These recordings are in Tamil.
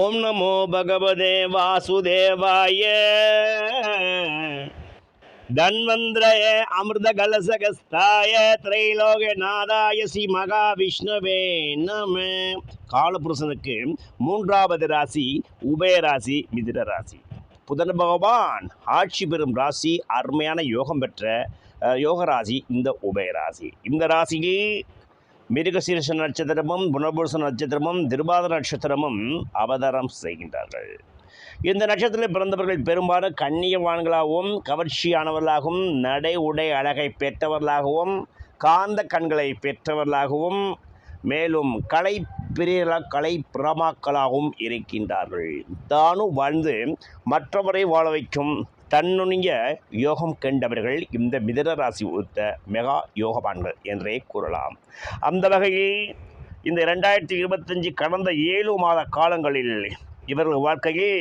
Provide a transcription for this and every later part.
ஓம் நமோ பகவதே வாசுதேவாய. தன்வந்திரய அமிர்த கலசகஸ்தாய திரைலோகநாதாய ஸ்ரீ மகாவிஷ்ணுவே நம. காலபுருஷனுக்கு மூன்றாவது ராசி உபயராசி மிதிர ராசி புதன் பகவான் ஆட்சி பெறும் ராசி அருமையான யோகம் பெற்ற யோகராசி யோக ராசி இந்த உபயராசி. இந்த ராசியில் மிருகசீர்ஷ நட்சத்திரமும் குணபுருஷ நட்சத்திரமும் திருபாத நட்சத்திரமும் அவதாரம் செய்கின்றார்கள். இந்த நட்சத்திரத்தில் பிறந்தவர்கள் பெரும்பாலும் கண்ணியவான்களாகவும் கவர்ச்சியானவர்களாகவும் நடை உடை அழகை பெற்றவர்களாகவும் காந்த கண்களை பெற்றவர்களாகவும் மேலும் கலை பிரியல கலை பிரமாக்களாகவும் இருக்கின்றார்கள். தானும் வாழ்ந்து மற்றவரை வாழ வைக்கும் தன்னுடைய யோகம் கண்டவர்கள் இந்த மிதன ராசி உத்த மெகா யோகவான்கள் என்றே கூறலாம். அந்த வகையில் இந்த ரெண்டாயிரத்தி இருபத்தஞ்சு கடந்த ஏழு மாத காலங்களில் இவர்கள் வாழ்க்கையில்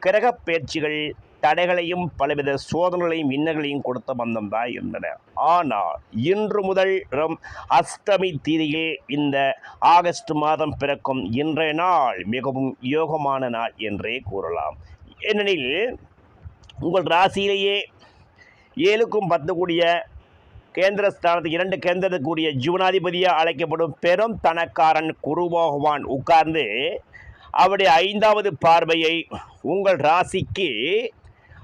கிரகப் பயிற்சிகள் தடைகளையும் பலவித சோதனைகளையும் இன்னல்களையும் கொடுத்த வந்தம் தான் இருந்தன. ஆனால் இன்று முதல் ரம் அஷ்டமி தீதியில் இந்த ஆகஸ்ட் மாதம் பிறக்கும் இன்றைய நாள் மிகவும் யோகமான நாள் என்றே கூறலாம். ஏனெனில் உங்கள் ராசியிலேயே ஏழுக்கும் பத்து கூடிய கேந்திர ஸ்தானத்துக்கு இரண்டு கேந்திரத்துக்குரிய ஜீவனாதிபதியாக அழைக்கப்படும் பெரும் தனக்காரன் குரு பகவான் உட்கார்ந்து அவருடைய ஐந்தாவது பார்வையை உங்கள் ராசிக்கு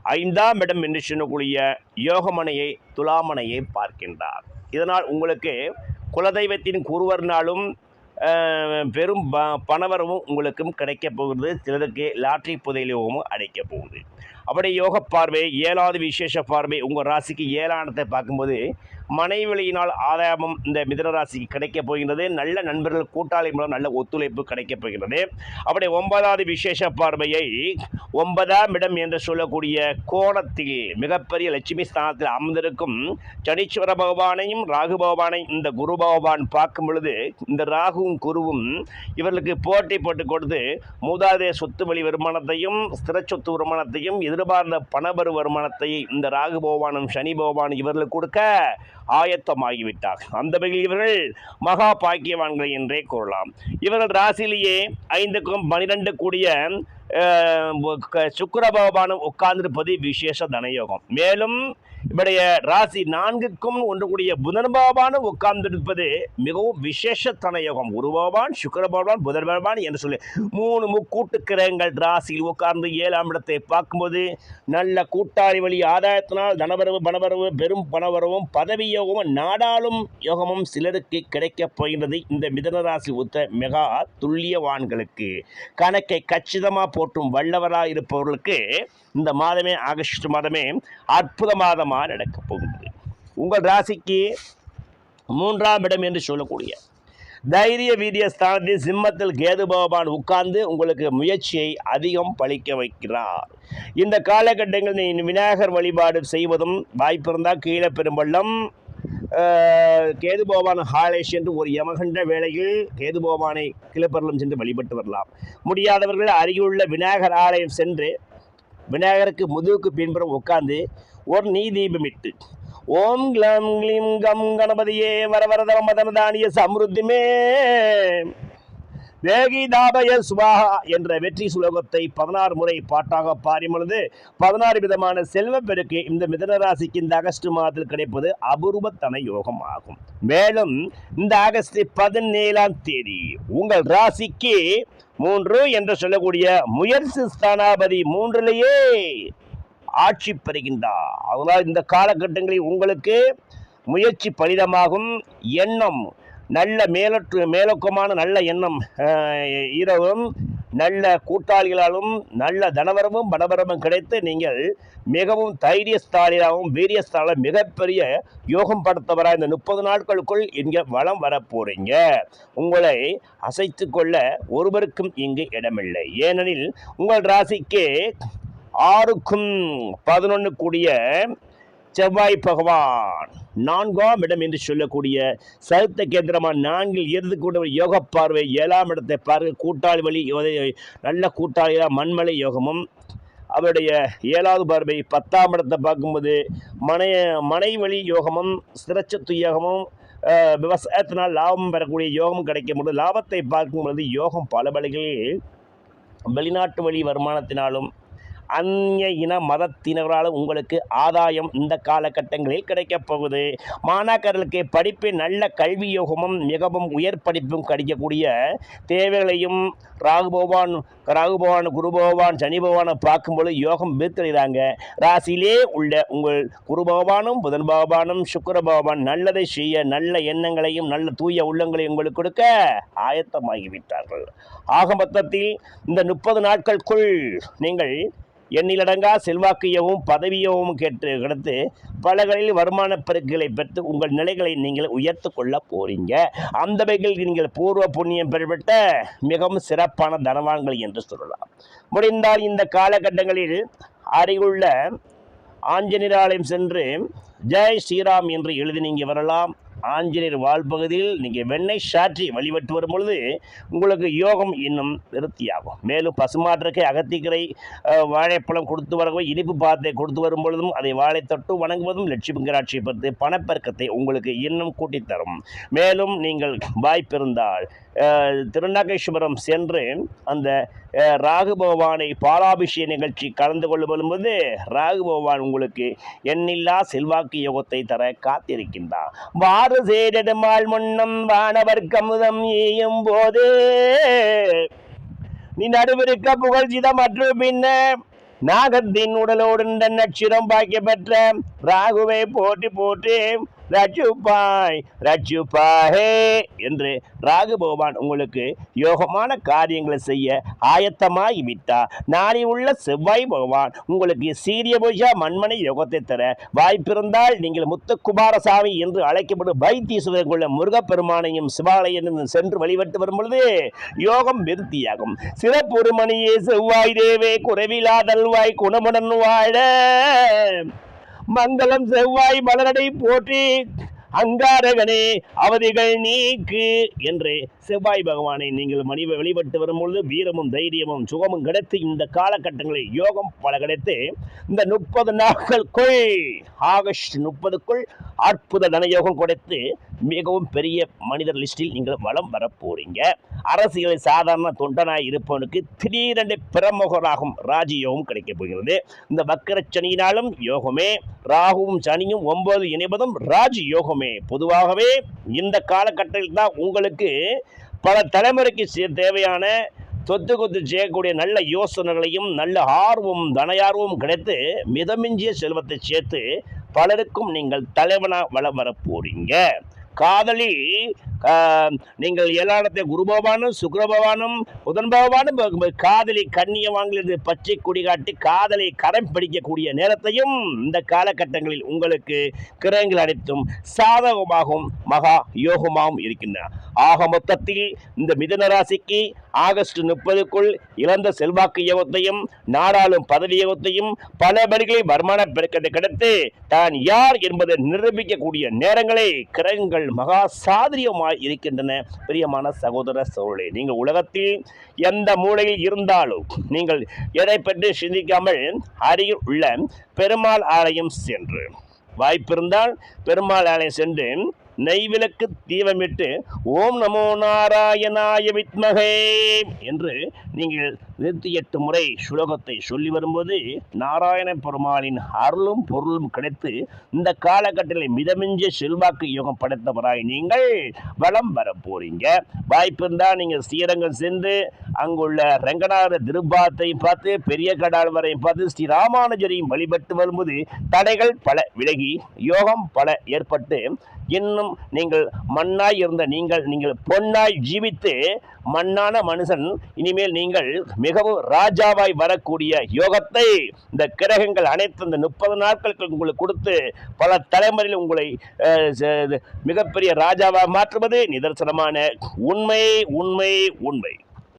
ஐந்தாம் இடம் என்று சொல்லக்கூடிய யோகமனையை துலாமனையை பார்க்கின்றார். இதனால் உங்களுக்கு குலதெய்வத்தின் குருவர்னாலும் பெரும் ப பணவரவும் உங்களுக்கும் கிடைக்கப் போகிறது. சிலருக்கு லாட்ரி புதையிலும் அடைக்கப் போகுது. அப்படி யோக பார்வை ஏழாவது விசேஷ பார்வை உங்கள் ராசிக்கு ஏழானத்தை பார்க்கும்போது மனைவழியினால் ஆதாயமும் இந்த மிதனராசிக்கு கிடைக்கப் போகின்றது. நல்ல நண்பர்கள் கூட்டாளி மூலம் நல்ல ஒத்துழைப்பு கிடைக்கப் போகின்றது. அப்படி ஒன்பதாவது விசேஷ பார்வையை ஒன்பதாம் இடம் என்று சொல்லக்கூடிய கோணத்தில் மிகப்பெரிய லட்சுமி ஸ்தானத்தில் அமர்ந்திருக்கும் சனீஸ்வர பகவானையும் ராகு பகவானையும் இந்த குரு பகவான் பார்க்கும் பொழுது இந்த ராகுவும் குருவும் இவர்களுக்கு போட்டி போட்டு கொடுத்து மூதாதைய சொத்து வழி வருமானத்தையும் ஸ்திர சொத்து வருமானத்தையும் எதிர்பார்ந்த பணபரு வருமானத்தை இந்த ராகு பகவானும் சனி பகவானும் இவர்களுக்கு கொடுக்க ஆயத்தமாகிவிட்டார். அந்த வகையில் இவர்கள் மகா பாக்கியவான்கள் என்றே கூறலாம். இவர்கள் ராசியிலேயே ஐந்துக்கும் பனிரெண்டு கூடிய சுக்கர பகவானும் உட்கார்ந்திருப்பது விசேஷ தனயோகம். மேலும் இவருடைய ராசி நான்குக்கும் ஒன்று கூடிய புதன் பகவானும் உட்கார்ந்திருப்பது மிகவும் விசேஷ தனயோகம். குரு பகவான் சுக்கிர பகவான் புதன் பகவான் என்று சொல்லி மூணு முக்கூட்டு கிரகங்கள் ராசியில் உட்கார்ந்து ஏழாம் இடத்தை பார்க்கும்போது நல்ல கூட்டாளி வழி ஆதாயத்தினால் தனவரவு பணவரவு பெரும் பணவரவும் பதவி யோகமும் நாடாளும் யோகமும் சிலருக்கு கிடைக்கப் போகின்றது. இந்த மிதன ராசி மெகா துல்லியவான்களுக்கு. கணக்கை கச்சிதமாக போற்றும் வல்லவராக இருப்பவர்களுக்கு இந்த மாதமே ஆகஸ்ட் மாதமே அற்புத மாதமாக நடக்கப் போகின்றது. உங்கள் ராசிக்கு மூன்றாம் இடம் என்று சொல்லக்கூடிய தைரிய வீரிய ஸ்தானத்தில் சிம்மத்தில் கேது பகவான் உட்கார்ந்து உங்களுக்கு முயற்சியை அதிகம் பழிக்க வைக்கிறார். இந்த காலகட்டங்களில் நீ விநாயகர் வழிபாடு செய்வதும் வாய்ப்பிருந்தால் கீழே பெரும்பள்ளம் கேது பகவான் ஹாலேஷ் என்று ஒரு யமகண்ட வேளையில் கேது பகவானை கிளப்பரலம் சென்று வழிபட்டு வரலாம். முடியாதவர்கள் அருகிலுள்ள விநாயகர் ஆலயம் சென்று விநாயகருக்கு முதுகுக்கு பின்புறம் உட்கார்ந்து ஒரு நீ தீபமிட்டு ஓம் க்ளம் க்ளீம் கம் கணபதியே வரவரதர மதனதானிய சம்ருத்திமே. தேகிதாபய சுவாகா என்ற வெற்றி சுலோகத்தை பதினாறு முறை பாட்டாக பாரிமொழுது பதினாறு விதமான செல்வப்பெருக்கு இந்த மிதன ராசிக்கு இந்த ஆகஸ்ட் மாதத்தில் கிடைப்பது அபூர்வத்தன யோகம் ஆகும். மேலும் இந்த ஆகஸ்ட் பதினேழாம் தேதி உங்கள் ராசிக்கு மூன்று என்று சொல்லக்கூடிய முயற்சி ஸ்தானாபதி மூன்றிலேயே ஆட்சி பெறுகின்றார். அதனால் இந்த காலகட்டங்களில் உங்களுக்கு முயற்சி பலிதமாகும் எண்ணம் நல்ல மேலற்று மேலோக்கமான நல்ல எண்ணம் இரவும் நல்ல கூட்டாளிகளாலும் நல்ல தனவரமும் பணவரமும் கிடைத்து நீங்கள் மிகவும் தைரியஸ்தாலியாகவும் வீரியஸ்தாலும் மிகப்பெரிய யோகம் படுத்தவராக இந்த முப்பது நாட்களுக்குள் இங்கே வளம் வரப்போறீங்க. உங்களை அசைத்து கொள்ள ஒருவருக்கும் இங்கு இடமில்லை. ஏனெனில் உங்கள் ராசிக்கு ஆறுக்கும் பதினொன்று கூடிய செவ்வாய் பகவான். நான்காம் இடம் என்று சொல்லக்கூடிய சருத்த கேந்திரமா நான்கில் இருந்து கூட யோக பார்வை ஏழாம் இடத்தை பார்க்க கூட்டாளி வழி நல்ல கூட்டாளியாக மண்மலை யோகமும். அவருடைய ஏழாவது பார்வை பத்தாம் இடத்தை பார்க்கும்போது மனைய மனை வழி யோகமும் சிரச்சத்து யோகமும் விவசாயத்தினால் லாபம் பெறக்கூடிய யோகம் கிடைக்கும் பொழுது லாபத்தை பார்க்கும் பொழுது யோகம் பல வழிகளில் வெளிநாட்டு வழி வருமானத்தினாலும் அந்நிய இன மதத்தினரால் உங்களுக்கு ஆதாயம் இந்த காலகட்டங்களில் கிடைக்கப் போகுது. மாணாக்கர்களுக்கு படிப்பு நல்ல கல்வி யோகமும் மிகவும் உயர் படிப்பும் கிடைக்கக்கூடிய தேவைகளையும் ராகுபவான் ராகுபவான் குருபகவான் பகவான் பகவான் சனி பகவானை பார்க்கும்பொழுது யோகம் பெருத்தடைகிறாங்க ராசியிலே உள்ள உங்கள் குரு பகவானும் புதன் பகவானும் சுக்கர பகவான் நல்லதை செய்ய நல்ல எண்ணங்களையும் நல்ல தூய உள்ளங்களையும் உங்களுக்கு கொடுக்க ஆயத்தமாகிவிட்டார்கள். ஆக மொத்தத்தில் இந்த முப்பது நாட்களுக்குள் நீங்கள் எண்ணிலடங்கா செல்வாக்கையவும் பதவியவும் கேட்டு கிடத்து பலகளில் வருமான பெருக்குகளை பெற்று உங்கள் நிலைகளை நீங்கள் உயர்த்து கொள்ள போறீங்க. அந்த வகையில் நீங்கள் பூர்வ புண்ணியம் பெறப்பட்ட மிகவும் சிறப்பான தனவான்கள் என்று சொல்லலாம். முடிந்தால் இந்த காலகட்டங்களில் அருகுள்ள ஆஞ்சநேயர் ஆலயம் சென்று ஜெய் ஸ்ரீராம் என்று எழுதி நீங்கள் வரலாம். ஆஞ்சநேயர் வாழ்பகுதியில் நீங்கள் வெண்ணெய் சாற்றி வழிபட்டு வரும் பொழுது உங்களுக்கு யோகம் இன்னும் விருத்தியாகும். மேலும் பசுமாற்றுக்கு அகத்திக்கரை வாழைப்பழம் கொடுத்து வரவும் இனிப்பு பாத்தை கொடுத்து வரும் பொழுதும் அதை வாழை தொட்டு வணங்குவதும் லட்சுமிங்கராட்சி கராட்சியை பொறுத்து பணப்பெருக்கத்தை உங்களுக்கு இன்னும் கூட்டித்தரும். மேலும் நீங்கள் வாய்ப்பிருந்தால் திருநாகேஸ்வரம் சென்று அந்த ராகு பகவானை பாலாபிஷேக நிகழ்ச்சி கலந்து கொள்ளும்போது ராகு பகவான் உங்களுக்கு எண்ணில்லா செல்வாக்கு யோகத்தை தர காத்திருக்கின்றார். ஆறு சேரிடுமாள் முன்னம் வானவர் கமுதம் ஈயும் போது. நீ நடுவிருக்க புகழ்ச்சிதம் மற்றும் பின்ன நாகத்தின் உடலோடு நட்சிரம் பாக்கிய பெற்ற ராகுவை போட்டி போட்டு ரஜுபாய் ரஜுபாஹே என்று ராகு பகவான் உங்களுக்கு யோகமான காரியங்களை செய்ய ஆயத்தமாகி விட்டார். நாளை உள்ள செவ்வாய் பகவான் உங்களுக்கு சீரிய பூஜா மண்மனை யோகத்தை தர வாய்ப்பிருந்தால் நீங்கள் முத்துக்குமாரசாமி என்று அழைக்கப்படும் வைத்தீஸ்வரர் உள்ள முருகப்பெருமானையும் சிவாலயம் சென்று வழிபட்டு வரும் பொழுது யோகம் விருத்தியாகும். சிறப்புறு மணியே செவ்வாய் தேவே குறைவிலாதல்வாய் குணமுடன் வாழ. மங்களம் செவ்வாய் மலரடை போற்றி. அங்காரகனே அவதிகள் நீக்கு என்று செவ்வாய் பகவானை நீங்கள் மணி வெளிப்பட்டு வரும்பொழுது வீரமும் தைரியமும் சுகமும் கிடைத்து இந்த காலகட்டங்களில் யோகம் பல கிடைத்து இந்த முப்பது நாட்களுக்குள் ஆகஸ்ட் முப்பதுக்குள் அற்புத தனயோகம் கொடுத்து மிகவும் பெரிய மனிதர் லிஸ்டில் நீங்கள் வலம் வர போறீங்க. அரசியலில் சாதாரண தொண்டனாய் இருப்பவனுக்கு திடீரென்று பிரமுகராகும் ராஜயோகம் கிடைக்கப் போகிறது. இந்த வக்கரச்சனியினாலும் யோகமே ராகுவும் சனியும் ஒன்பது இணைவதும் ராஜ் யோகமே பொதுவாகவே இந்த காலகட்டத்தில் தான் உங்களுக்கு பல தலைமுறைக்கு சே- தேவையான சொத்து கொத்து செய்யக்கூடிய நல்ல யோசனைகளையும் நல்ல ஆர்வம் தனையார்வம் கிடைத்து மிதமிஞ்சிய செல்வத்தை சேர்த்து பலருக்கும் நீங்கள் தலைவனாக வளம் வர போறீங்க. காதலி ஆஹ், நீங்கள் எல்லா இடத்தையும் குரு பகவானும் பகவானும் புதன் பகவானும் காதலி கண்ணிய வாங்கலிருந்து பச்சை கொடி காட்டி காதலை கரம் பிடிக்கக்கூடிய நேரத்தையும் இந்த காலகட்டங்களில் உங்களுக்கு கிரகங்கள் அனைத்தும் சாதகமாகவும் மகா யோகமாகவும் இருக்கின்றன. ஆக மொத்தத்தில் இந்த மிதன ராசிக்கு ஆகஸ்ட் முப்பதுக்குள் இழந்த செல்வாக்கு யோகத்தையும் நாடாளும் பதவி யோகத்தையும் பல வழிகளில் வருமான பெருக்கத்தை கிடைத்து தான் யார் என்பதை நிரூபிக்கக்கூடிய நேரங்களை கிரகங்கள் மகா சாதிரியமாய் இருக்கின்றன. பிரியமான சகோதர சோழே நீங்கள் உலகத்தில் எந்த மூலையில் இருந்தாலும் நீங்கள் எதை பற்றி சிந்திக்காமல் அருகில் உள்ள பெருமாள் ஆலயம் சென்று வாய்ப்பிருந்தால் பெருமாள் ஆலயம் சென்று நெய்விளக்கு தீபமிட்டு ஓம் நமோ நாராயணாய வித்மகே என்று நீங்கள் நூற்றி எட்டு முறை சுலோகத்தை சொல்லி வரும்போது நாராயண பெருமாளின் அருளும் பொருளும் கிடைத்து இந்த காலகட்டத்தில் மிதமிஞ்சிய செல்வாக்கு யோகம் படைத்தவராய் நீங்கள் வலம் வர போறீங்க. வாய்ப்பு இருந்தால் நீங்கள் ஸ்ரீரங்கம் சென்று அங்குள்ள ரங்கநாத திருப்பாத்தையும் பார்த்து பெரிய கடால் வரையும் பார்த்து ஸ்ரீ ராமானுஜரையும் வழிபட்டு வரும்போது தடைகள் பல விலகி யோகம் பல ஏற்பட்டு இன்னும் நீங்கள் மண்ணாய் இருந்த நீங்கள் நீங்கள் பொன்னாய் ஜீவித்து மண்ணான மனுஷன் இனிமேல் நீங்கள் மிகவும் ராஜாவாய் வரக்கூடிய யோகத்தை இந்த கிரகங்கள் அனைத்து இந்த முப்பது நாட்களுக்கு உங்களுக்கு கொடுத்து பல தலைமுறையில் உங்களை மிகப்பெரிய ராஜாவாக மாற்றுவது நிதர்சனமான உண்மை உண்மை உண்மை.